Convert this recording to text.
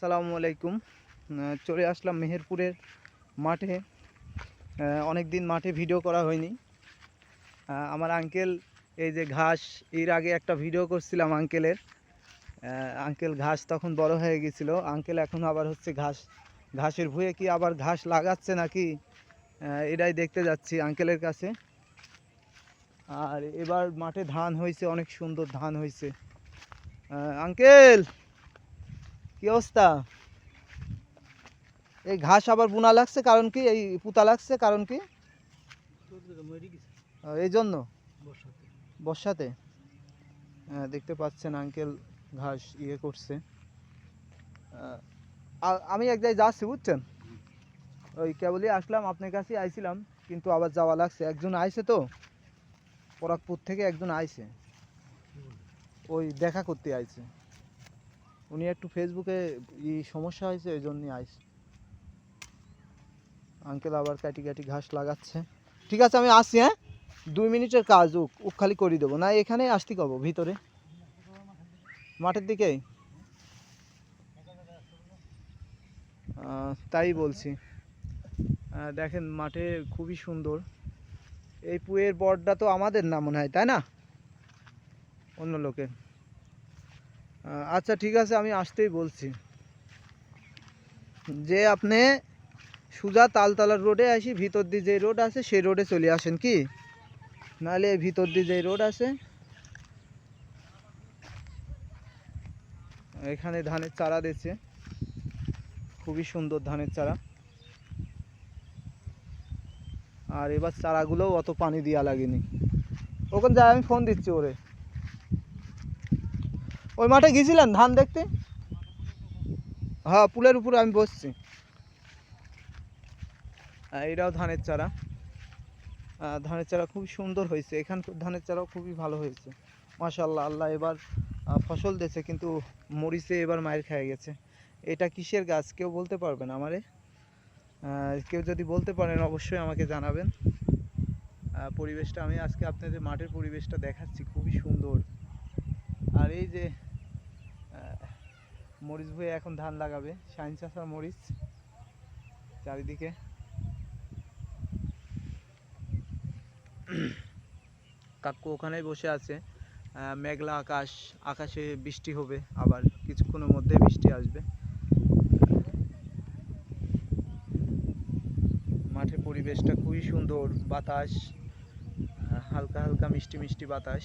সালামু আলাইকুম। চলে আসলাম মেহেরপুরের মাঠে। অনেক দিন মাঠে ভিডিও করা হয়নি। আমার আঙ্কেল, এই যে ঘাস, এর আগে একটা ভিডিও করছিলাম আঙ্কেলের। আঙ্কেল ঘাস তখন বড় হয়ে গেছিল। আঙ্কেল এখন আবার হচ্ছে ঘাস, ঘাসের ভুঁয়ে কি আবার ঘাস লাগাচ্ছে নাকি? এটাই দেখতে যাচ্ছি আঙ্কেলের কাছে। আর এবার মাঠে ধান হয়েছে, অনেক সুন্দর ধান হয়েছে। আঙ্কেল! কি অবস্থা? এই ঘাস আবার বুনা লাগছে কারণ কি? এই পুতা লাগছে কারণ কি? এই জন্য? বর্ষাতে। হ্যাঁ, দেখতে পাচ্ছেন আঙ্কেল ঘাস ইয়ে করছে। আমি এক জায়গায় যাচ্ছি বুঝছেন? ওই কেবলই আসলাম আপনার কাছেই আইছিলাম কিন্তু আবার যাওয়া লাগছে। একজন আইছে তো পরাগপুর থেকে একজন আইছে। ওই দেখা করতে আইছে। উনি একটু ফেসবুকে ই সমস্যা হয়েছে, ওই জন্যই আইছে আঙ্কেল আবার কাটি কাটি ঘাস লাগাচ্ছে। ঠিক আছে, আমি আসছি হ্যাঁ? দুই মিনিটের কাজ, উক উক খালি করে দেবো। না, এখানে আসতে কব, ভিতরে। মাঠের দিকেই তাই বলছি। দেখেন, মাঠে খুবই সুন্দর। এই পুয়ের বরটা তো আমাদের না মনে হয়, তাই না? অন্য লোকের। আচ্ছা ঠিক আছে, আমি আসতেই বলছি। যে আপনি সুজা তালতলার রোডে আসি, ভিতর দিয়ে যে রোড আছে, সেই রোডে চলে আসেন কি? নাহলে ভিতর দিয়ে যে রোড আছে, এখানে ধানের চারা দিচ্ছে। খুবই সুন্দর ধানের চারা। আর এবার চারাগুলোও অত পানি দেওয়া লাগেনি। ওখানে যাই আমি ফোন দিচ্ছি ওরে। ওই মাঠে গেছিলেন ধান দেখতে? হ্যাঁ পুলের উপরে আমি বসছি। আহ, এটাও ধানের চারা। ধানের চারা খুব সুন্দর হয়েছে। এখান ধানের চারাও খুবই ভালো হয়েছে। মাশাল্লাহ আল্লাহ এবার ফসল দিয়েছে কিন্তু মরিচে এবার মায়ের খেয়ে গেছে। এটা কিসের গাছ? কেউ বলতে পারবেন আমারে? কেউ যদি বলতে পারেন অবশ্যই আমাকে জানাবেন। পরিবেশটা আমি আজকে আপনাদের মাঠের পরিবেশটা দেখাচ্ছি খুবই সুন্দর। আর এই যে মরিচ ভুঁয়ে এখন ধান লাগাবে। শাইন চাষার মরিচ চারিদিকে। কাকু ওখানেই বসে আছে। মেঘলা আকাশ, আকাশে বৃষ্টি হবে। আবার কিছুক্ষণের মধ্যে বৃষ্টি আসবে। মাঠের পরিবেশটা খুবই সুন্দর। বাতাস, হালকা হালকা মিষ্টি মিষ্টি বাতাস।